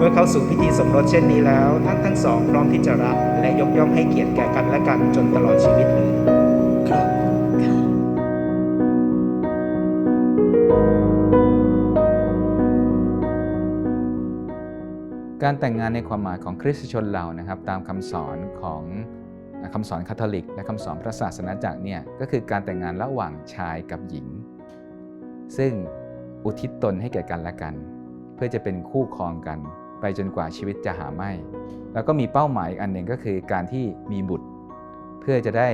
เมื่อเข้าสู่พิธีสมรสเช่นนี้แล้ว ท่านทั้งสองพร้อมที่จะรักและยกย่องให้เกียรติแก่กันและกันจนตลอดชีวิตหรือครับค่ะการแต่งงานในความหมายของคริสตชนเรานะครับ ตามคำสอนของคำสอนคาทอลิก และคำสอนพระศาสนาจักรเนี่ยก็คือการแต่งงานระหว่างชายกับหญิง ซึ่งอุทิศตนให้แก่กันและกัน เพื่อจะเป็นคู่ครองกัน ไปจนกว่าชีวิตจะหาไม่ แล้วก็มีเป้าหมายอีกอันหนึ่งก็คือการที่มีบุตร เพื่อจะได้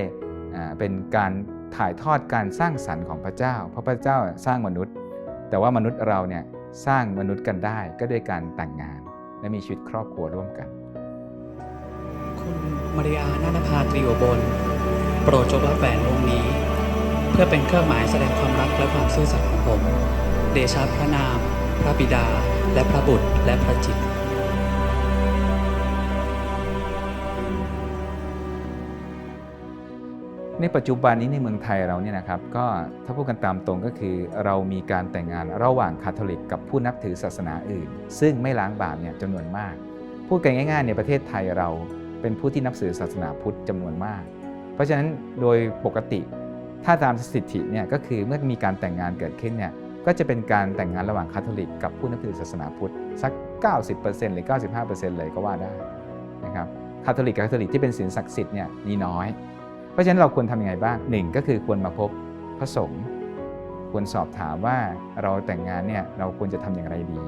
เป็นการถ่ายทอดการสร้างสรรค์ของพระเจ้า เพราะพระเจ้าสร้างมนุษย์ แต่ว่ามนุษย์เราเนี่ยสร้างมนุษย์กันได้ก็ด้วยการแต่งงาน และมีชีวิตครอบครัวร่วมกัน คุณมาริอานาณภาตรีโอบนโปรดจงรับแหวนวงนี้ เพื่อเป็นเครื่องหมายแสดงความรักและความซื่อสัตย์ของผม เดชะพระนาม พระบิดา และพระบุตรและพระจิต ในปัจจุบันนี้ในเมืองไทยเราเนี่ยนะครับก็ถ้าพูดกันตามตรงก็คือเรามีการแต่งงานระหว่างคาทอลิกกับผู้นับถือศาสนาอื่น ซึ่งไม่ล้างบาปเนี่ยจำนวนมาก พูดกันง่ายๆในประเทศไทยเราเป็นผู้ที่นับถือศาสนาพุทธจำนวนมาก เพราะฉะนั้นโดยปกติถ้าตามสถิติเนี่ยก็คือเมื่อมีการแต่งงานเกิดขึ้นเนี่ยก็จะเป็นการแต่งงานระหว่างคาทอลิกกับผู้นับถือศาสนาพุทธสัก 90%หรือ 95%เลยก็ว่าได้นะครับคาทอลิกกับคาทอลิกที่เป็นศีลศักดิ์สิทธิ์เนี่ยมีน้อย เพราะฉะนั้นเราควรทำยังไงบ้างหนึ่งก็คือควรมาพบพระสงฆ์ควรสอบถามว่าเราแต่งงานเนี่ยเราควรจะทำอย่างไรดี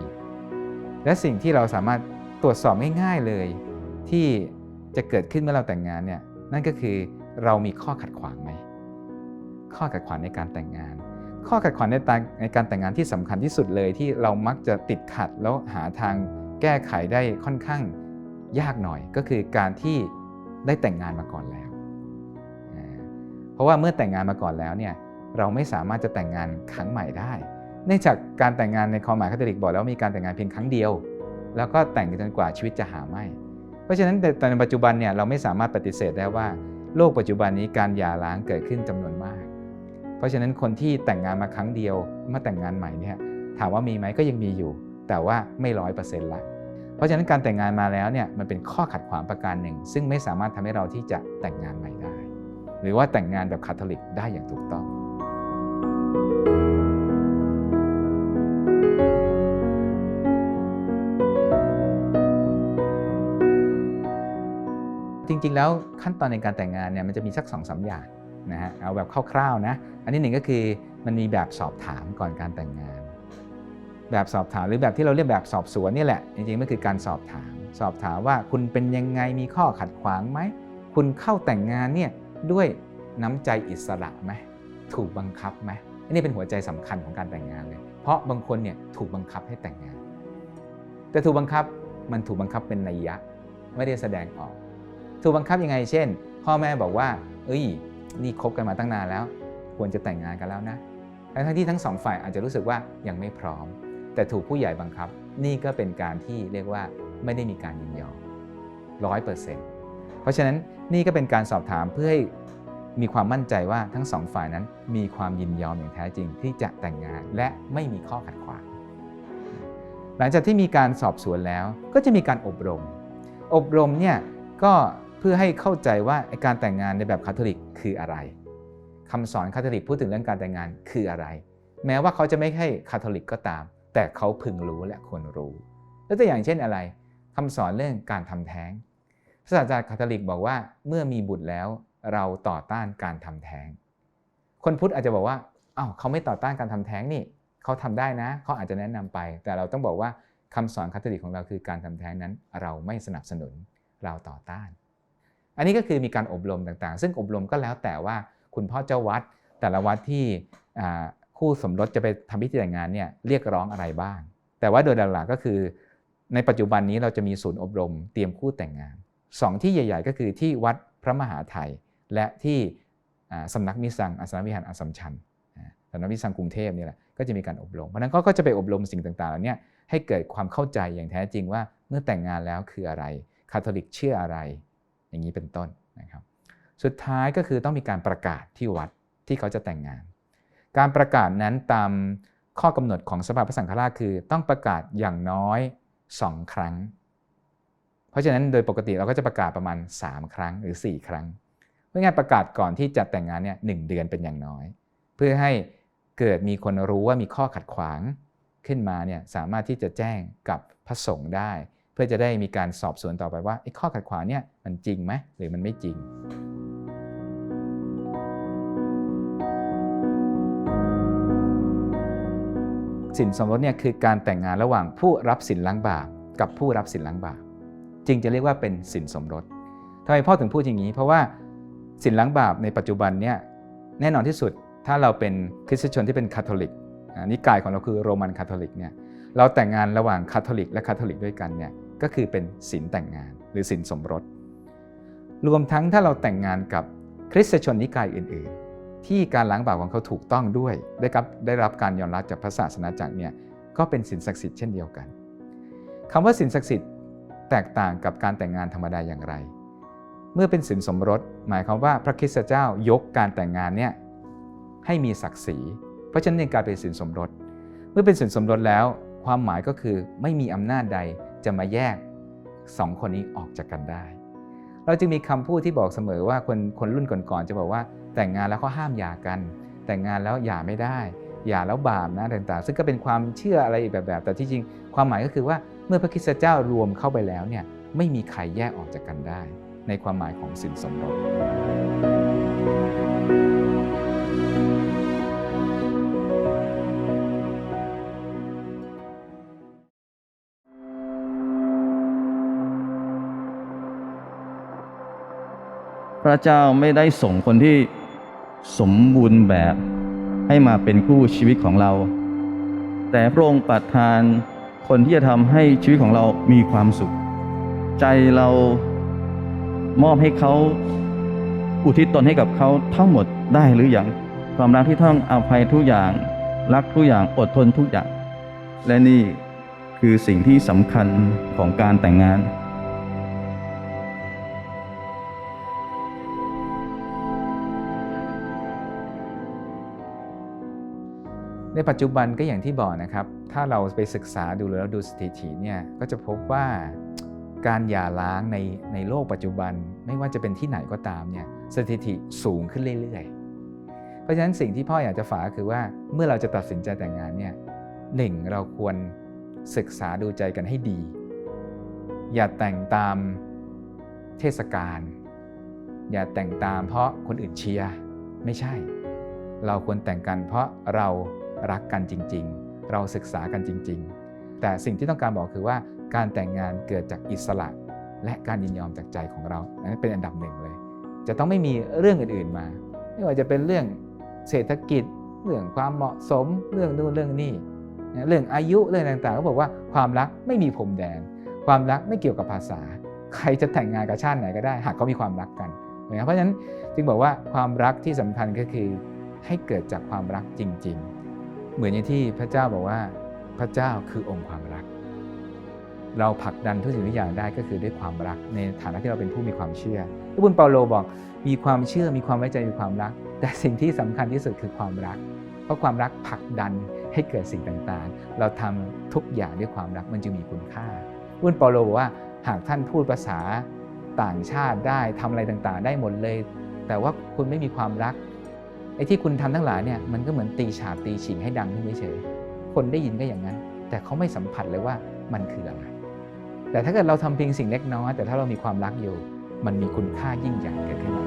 และสิ่งที่เราสามารถตรวจสอบง่ายๆเลย ที่จะเกิดขึ้นเมื่อเราแต่งงานเนี่ยนั่นก็คือเรามีข้อขัดขวางไหมข้อขัดขวางในการแต่งงาน ข้อขัดขวางในในการแต่งงานที่สำคัญที่สุดเลยที่เรามักจะติดขัดแล้วหาทางแก้ไขได้ค่อนข้างยากหน่อย ก็คือการที่ได้แต่งงานมาก่อนแล้ว เพราะว่าเมื่อแต่งงานมาก่อนแล้วเนี่ยเราไม่สามารถจะแต่งงานครั้งใหม่ได้เนื่องจากการแต่งงานในความหมายคาทอลิกบอกแล้วมีการแต่งงานเพียงครั้งเดียว แล้วก็แต่งกันจนกว่าชีวิตจะหาไม่ เพราะฉะนั้นแต่ในปัจจุบันเนี่ยเราไม่สามารถปฏิเสธได้ว่าโลกปัจจุบันนี้การหย่าร้างเกิดขึ้นจำนวนมาก เพราะฉะนั้นคนที่แต่งงานมาครั้งเดียวมาแต่งงานใหม่เนี่ยถามว่ามีไหมก็ยังมีอยู่ แต่ว่าไม่ร้อยเปอร์เซ็นต์ละเพราะฉะนั้นการแต่งงานมาแล้วเนี่ยมันเป็นข้อขัดขวางประการหนึ่ง ซึ่งไม่สามารถทำให้เราที่จะแต่งงานใหม่ได้ หรือว่าแต่งงานแบบคาทอลิกได้อย่างถูกต้องจริงๆ แล้วขั้นตอนในการแต่งงานเนี่ยมันจะมีสักสองสาอย่างนะฮะเอาแบบคร่าวๆนะอันที่หนึ่งก็คือมันมีแบบสอบถามก่อนการแต่งงาน แบบสอบถามหรือแบบที่เราเรียกแบบสอบสวนนี่แหละ จริงๆมันคือการสอบถาม สอบถามว่าคุณเป็นยังไงมีข้อขัดขวางไหม คุณเข้าแต่งงานเนี่ย ด้วยน้ำใจอิสระไหมถูกบังคับไหมอันนี้เป็นหัวใจสำคัญของการแต่งงานเลย เพราะบางคนเนี่ยถูกบังคับให้แต่งงาน แต่ถูกบังคับมันถูกบังคับเป็นนัยยะไม่ได้แสดงออก ถูกบังคับยังไง เช่น พ่อแม่บอกว่า เอ้ย นี่คบกันมาตั้งนานแล้ว ควรจะแต่งงานกันแล้วนะทั้งที่ทั้งสองฝ่ายอาจจะรู้สึกว่ายังไม่พร้อม แต่ถูกผู้ใหญ่บังคับ นี่ก็เป็นการที่เรียกว่าไม่ได้มีการยินยอมร้อยเปอร์เซ็นต์ ราะฉะนั้นนี่ก็เป็นการสอบถามเพื่อให้มีความมั่นใจว่าทั้งสองฝ่ายนั้นมีความยินยอมอย่างแท้จริงที่จะแต่งงานและไม่มีข้อขัดขวาง หลังจากที่มีการสอบสวนแล้วก็จะมีการอบรม อบรมเนี่ยก็เพื่อให้เข้าใจว่าการแต่งงานในแบบคาทอลิกคืออะไรคำสอนคาทอลิกพูดถึงเรื่องการแต่งงานคืออะไร แม้ว่าเขาจะไม่ใช่คาทอลิกก็ตาม แต่เขาพึงรู้และควรรู้ยกตัวอย่างเช่นอะไรคำสอนเรื่องการทำแท้ง ศาสนาจารย์คาทอลิกบอกว่าเมื่อมีบุตรแล้วเราต่อต้านการทำแท้ง คนพุทธอาจจะบอกว่าอ้าวเขาไม่ต่อต้านการทำแท้งนี่เขาทำได้นะเขาอาจจะแนะนำไป แต่เราต้องบอกว่าคำสอนคาทอลิกของเราคือการทำแท้งนั้น เราไม่สนับสนุนเราต่อต้าน อันนี้ก็คือมีการอบรมต่างๆ ซึ่งอบรมก็แล้วแต่ว่าคุณพ่อเจ้าวัด แต่ละวัดที่คู่สมรสจะไปทำพิธีแต่งงานเนี่ยเรียกร้องอะไรบ้าง แต่ว่าโดยหลักๆก็คือ ในปัจจุบันนี้เราจะมีศูนย์อบรมเตรียมคู่แต่งงาน สองที่ใหญ่ ๆ ก็คือที่วัดพระมหาไทย และที่สำนักมิสังอาสนวิหารอสมชัญสำนักมิสังกรุงเทพนี่แหละก็จะมีการอบรมเพราะนั้นก็จะไปอบรมสิ่งต่างๆเหล่านี้ให้เกิดความเข้าใจอย่างแท้จริงว่าเมื่อแต่งงานแล้วคืออะไรคาทอลิกเชื่ออะไร อย่างนี้เป็นต้นนะครับ สุดท้ายก็คือต้องมีการประกาศที่วัดที่เขาจะแต่งงาน การประกาศนั้นตามข้อกำหนดของสภาพระสังฆราชคือ ต้องประกาศอย่างน้อย 2 ครั้ง เพราะฉะนั้นโดยปกติเราก็จะประกาศประมาณ 3 ครั้งหรือ 4 ครั้งเพื่อง่ายประกาศก่อนที่จะแต่งงานเนี่ยหเดือนเป็นอย่างน้อย เพื่อให้เกิดมีคนรู้ว่ามีข้อขัดขวางขึ้นมาเนี่ยสามารถที่จะแจ้งกับพระสงฆ์ได้ เพื่อจะได้มีการสอบสวนต่อไปว่าไอ้ข้อขัดขวางเนี่ยมันจริงไหมหรือมันไม่จริงสินสมรสเนี่ยคือการแต่งงานระหว่างผู้รับสินล้างบาปกับผู้รับสินล้างบาป จึงจะเรียกว่าเป็นสินสมรสทำไมพ่อถึงพูดอย่างนี้ เพราะว่าสินล้างบาปในปัจจุบันเนี่ยแน่นอนที่สุดถ้าเราเป็นคริสเตียนที่เป็นคาทอลิกนิกายของเราคือโรมันคาทอลิกเนี่ยเราแต่งงานระหว่างคาทอลิกและคาทอลิกด้วยกันเนี่ยก็คือเป็นสินแต่งงานหรือสินสมรส รวมทั้งถ้าเราแต่งงานกับคริสเตียนนิกายอื่น ๆ ที่การล้างบาปของเขาถูกต้องด้วย ได้รับได้รับการยอมรับจากพระศาสนาจักรเนี่ยก็เป็นสินศักดิ์สิทธิ์เช่นเดียวกันคำว่าสินศักดิ์สิทธิ์ แตกต่างกับการแต่งงานธรรมดาอย่างไร เมื่อเป็นสินสมรส หมายความว่าพระคริสตเจ้ายกการแต่งงานเนี่ยให้มีศักดิ์ศรี เพราะฉะนั้นกายเป็นสินสมรส เมื่อเป็นสินสมรสแล้ว ความหมายก็คือไม่มีอำนาจใดจะมาแยกสองคนนี้ออกจากกันได้ เราจึงมีคำพูดที่บอกเสมอว่าคนคนรุ่นก่อนๆจะบอกว่า แต่งงานแล้วเขาห้ามหย่ากัน แต่งงานแล้วหย่าไม่ได้หย่าแล้วบาปนะต่างๆ ซึ่งก็เป็นความเชื่ออะไรอีกแบบๆแต่ที่จริงความหมายก็คือว่า เมื่อพระคริสตเจ้ารวมเข้าไปแล้วเนี่ยไม่มีใครแยกออกจากกันได้ ในความหมายของสินสมรสพระเจ้าไม่ได้ส่งคนที่สมบูรณ์แบบให้มาเป็นคู่ชีวิตของเรา แต่พระองค์ประทาน คนที่จะทำให้ชีวิตของเรามีความสุข ใจเรามอบให้เขาอุทิศตนให้กับเขาทั้งหมดได้หรืออยังความรักที่ท่องอภัยทุกอย่าง รักทุกอย่างอดทนทุกอย่าง และนี่คือสิ่งที่สำคัญของการแต่งงาน ในปัจจุบันก็อย่างที่บอกนะครับ ถ้าเราไปศึกษาดูแล้วดูสถิติเนี่ยก็จะพบว่าการหย่าร้างในในโลกปัจจุบันไม่ว่าจะเป็นที่ไหนก็ตามเนี่ยสถิติสูงขึ้นเรื่อยๆ เพราะฉะนั้นสิ่งที่พ่ออยากจะฝากคือว่าเมื่อเราจะตัดสินใจแต่งงานเนี่ยหนึ่งเราควรศึกษาดูใจกันให้ดี อย่าแต่งตามเทศกาลอย่าแต่งตามเพราะคนอื่นเชียร์ไม่ใช่ เราควรแต่งกันเพราะเรา รักกันจริง ๆ เราศึกษากันจริง ๆ แต่สิ่งที่ต้องการบอกคือว่าการแต่งงานเกิดจากอิสระ และการยินยอมจากใจของเราอันนั้นเป็นอันดับหนึ่งเลย จะต้องไม่มีเรื่องอื่นๆมา ไม่ว่าจะเป็นเรื่องเศรษฐกิจ เรื่องความเหมาะสม เรื่องนู่นเรื่องนี่เรื่องอายุเรื่องต่างๆเขาบอกว่าความรักไม่มีพรมแดน ความรักไม่เกี่ยวกับภาษา ใครจะแต่งงานกับชาติไหนก็ได้ หากเขามีความรักกันนะครับเพราะฉะนั้นจึงบอกว่าความรักที่สำคัญก็คือให้เกิดจากความรักจริง ๆ เหมือนอย่างที่พระเจ้าบอกว่าพระเจ้าคือองค์ความรัก เราผลักดันทุกสิ่งทุกอย่างได้ก็คือด้วยความรัก ในฐานะที่เราเป็นผู้มีความเชื่อพระบุญเปาโลบอกมีความเชื่อมีความไว้ใจมีความรัก แต่สิ่งที่สำคัญที่สุดคือความรัก เพราะความรักผลักดันให้เกิดสิ่งต่างๆ เราทำทุกอย่างด้วยความรักมันจึงมีคุณค่าบุญเปาโลบอกว่าหากท่านพูดภาษาต่างชาติได้ทำอะไรต่างๆ ได้หมดเลย แต่ว่าคุณไม่มีความรัก ไอ้ที่คุณทำทั้งหลายเนี่ยมันก็เหมือนตีฉาบตีฉิงให้ดังขึ้นเฉยคนได้ยินก็อย่างนั้น แต่เขาไม่สัมผัสเลยว่ามันคืออะไร แต่ถ้าเกิดเราทำเพียงสิ่งเล็กน้อยแต่ถ้าเรามีความรักอยู่ มันมีคุณค่ายิ่งใหญ่เกิดขึ้นมา